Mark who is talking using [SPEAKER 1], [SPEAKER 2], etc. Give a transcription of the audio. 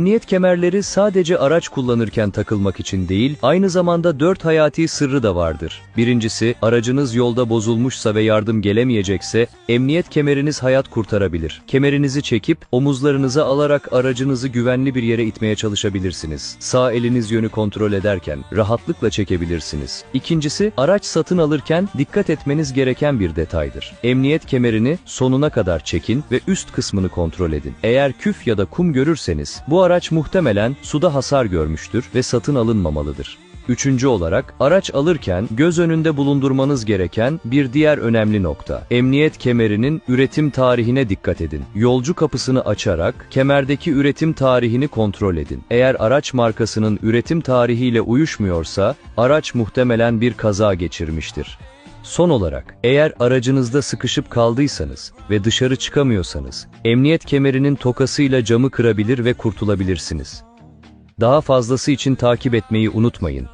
[SPEAKER 1] Emniyet kemerleri sadece araç kullanırken takılmak için değil, aynı zamanda dört hayati sırrı da vardır. Birincisi, aracınız yolda bozulmuşsa ve yardım gelemeyecekse, emniyet kemeriniz hayat kurtarabilir. Kemerinizi çekip, omuzlarınıza alarak aracınızı güvenli bir yere itmeye çalışabilirsiniz. Sağ eliniz yönü kontrol ederken, rahatlıkla çekebilirsiniz. İkincisi, araç satın alırken dikkat etmeniz gereken bir detaydır. Emniyet kemerini sonuna kadar çekin ve üst kısmını kontrol edin. Eğer küf ya da kum görürseniz, bu araç muhtemelen suda hasar görmüştür ve satın alınmamalıdır. Üçüncü olarak, araç alırken göz önünde bulundurmanız gereken bir diğer önemli nokta. Emniyet kemerinin üretim tarihine dikkat edin. Yolcu kapısını açarak kemerdeki üretim tarihini kontrol edin. Eğer araç markasının üretim tarihiyle uyuşmuyorsa, araç muhtemelen bir kaza geçirmiştir. Son olarak, eğer aracınızda sıkışıp kaldıysanız ve dışarı çıkamıyorsanız, emniyet kemerinin tokasıyla camı kırabilir ve kurtulabilirsiniz. Daha fazlası için takip etmeyi unutmayın.